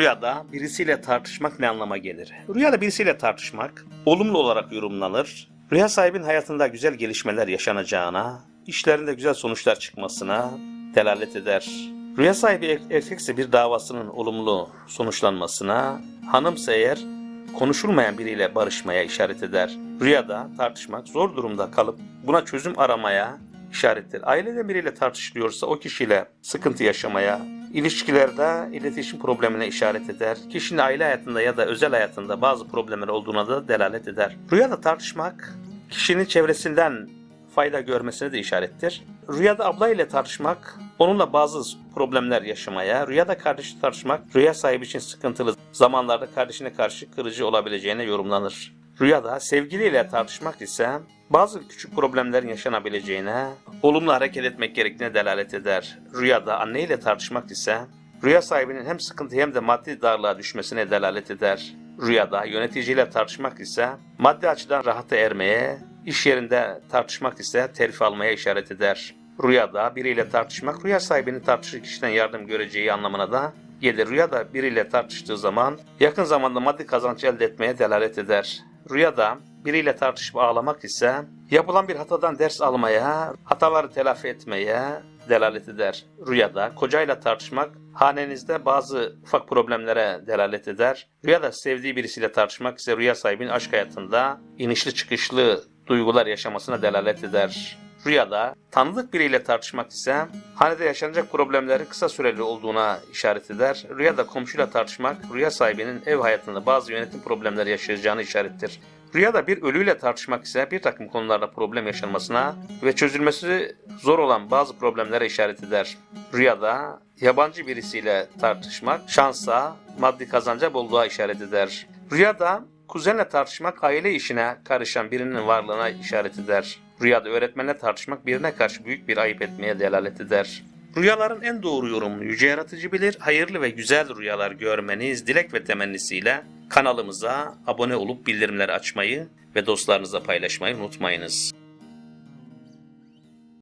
Rüyada birisiyle tartışmak ne anlama gelir? Rüyada birisiyle tartışmak olumlu olarak yorumlanır. Rüya sahibinin hayatında güzel gelişmeler yaşanacağına, işlerinde güzel sonuçlar çıkmasına delalet eder. Rüya sahibi er- erkekse bir davasının olumlu sonuçlanmasına, hanımsa eğer konuşulmayan biriyle barışmaya işaret eder. Rüyada tartışmak zor durumda kalıp buna çözüm aramaya işarettir. Aileden biriyle tartışılıyorsa o kişiyle sıkıntı yaşamaya, ilişkilerde iletişim problemine işaret eder. Kişinin aile hayatında ya da özel hayatında bazı problemler olduğuna da delalet eder. Rüyada tartışmak kişinin çevresinden fayda görmesine de işarettir. Rüyada abla ile tartışmak onunla bazı problemler yaşamaya, rüyada kardeşi tartışmak rüya sahibi için sıkıntılı zamanlarda kardeşine karşı kırıcı olabileceğine yorumlanır. Rüyada sevgiliyle tartışmak ise bazı küçük problemlerin yaşanabileceğine, olumlu hareket etmek gerektiğine delalet eder. Rüyada anne ile tartışmak ise rüya sahibinin hem sıkıntı hem de maddi darlığa düşmesine delalet eder. Rüyada yöneticiyle tartışmak ise maddi açıdan rahata ermeye, iş yerinde tartışmak ise terfi almaya işaret eder. Rüyada biriyle tartışmak rüya sahibinin tartışır kişiden yardım göreceği anlamına da gelir. Rüyada biriyle tartıştığı zaman yakın zamanda maddi kazanç elde etmeye delalet eder. Rüyada biriyle tartışıp ağlamak ise yapılan bir hatadan ders almaya, hataları telafi etmeye delalet eder. Rüyada kocayla tartışmak hanenizde bazı ufak problemlere delalet eder. Rüyada sevdiği birisiyle tartışmak ise rüya sahibinin aşk hayatında inişli çıkışlı duygular yaşamasına delalet eder. Rüyada tanıdık biriyle tartışmak ise hanede yaşanacak problemlerin kısa süreli olduğuna işaret eder. Rüyada komşuyla tartışmak rüya sahibinin ev hayatında bazı yönetim problemleri yaşayacağını işarettir. Rüyada bir ölüyle tartışmak ise bir takım konularda problem yaşanmasına ve çözülmesi zor olan bazı problemlere işaret eder. Rüyada yabancı birisiyle tartışmak şansa, maddi kazanca bolluğa işaret eder. Rüyada kuzenle tartışmak aile işine karışan birinin varlığına işaret eder. Rüyada öğretmenle tartışmak birine karşı büyük bir ayıp etmeye delalet eder. Rüyaların en doğru yorumunu Yüce Yaratıcı bilir. Hayırlı ve güzel rüyalar görmeniz dilek ve temennisiyle kanalımıza abone olup bildirimleri açmayı ve dostlarınızla paylaşmayı unutmayınız.